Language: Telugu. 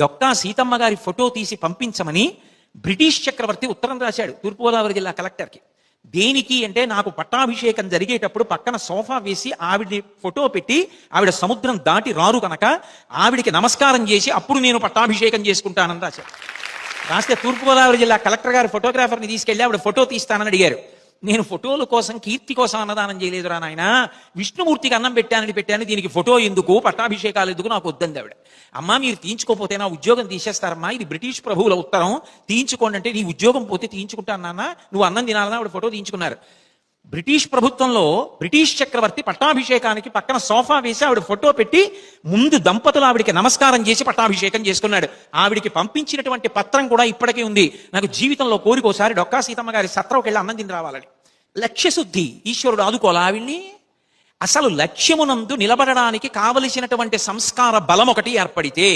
డొక్కా సీతమ్మ గారి ఫోటో తీసి పంపించమని బ్రిటిష్ చక్రవర్తి ఉత్తరం రాశాడు తూర్పుగోదావరి జిల్లా కలెక్టర్కి. దేనికి అంటే నాకు పట్టాభిషేకం జరిగేటప్పుడు పక్కన సోఫా వేసి ఆవిడ ఫోటో పెట్టి ఆవిడ సముద్రం దాటి రారు కనుక ఆవిడికి నమస్కారం చేసి అప్పుడు నేను పట్టాభిషేకం చేసుకుంటానని రాశాడు. రాస్తే తూర్పుగోదావరి జిల్లా కలెక్టర్ గారు ఫోటోగ్రాఫర్ని తీసుకెళ్ళి ఆవిడ ఫోటో తీస్తానని అడిగారు. నేను ఫోటోల కోసం కీర్తి కోసం అన్నదానం చేయలేదురా నాయన. విష్ణుమూర్తికి అన్నం పెట్టానని పెట్టాను దీనికి ఫోటో ఎందుకు? పట్టాభిషేకాలు ఎందుకు? నాకు వద్దంది ఆవిడ. అమ్మా మీరు తీయించుకోపోతే నా ఉద్యోగం తీసేస్తారమ్మా. ఇది బ్రిటిష్ ప్రభువుల ఉత్తరం. తీయించుకోండి అంటే నీ ఉద్యోగం పోతే తీయించుకుంటా నాన్న నువ్వు అన్నం తినాలని ఆవిడ ఫోటో తీయించుకున్నారు. బ్రిటిష్ ప్రభుత్వంలో బ్రిటిష్ చక్రవర్తి పట్టాభిషేకానికి పక్కన సోఫా వేసి ఆవిడ ఫోటో పెట్టి ముందు దంపతులు ఆవిడికి నమస్కారం చేసి పట్టాభిషేకం చేసుకున్నాడు. ఆవిడికి పంపించినటువంటి పత్రం కూడా ఇప్పటికే ఉంది. నాకు జీవితంలో కోరికోసారి డొక్కా సీతమ్మ గారి సత్రంకి వెళ్ళి అన్నం తిని రావాలని. లక్ష్యశుద్ధి ఈశ్వరుడు ఆదుకోవాలా ఆవిడ్ని అసలు లక్ష్యమునందు నిలబడడానికి కావలసినటువంటి సంస్కార బలం ఒకటి ఏర్పడితే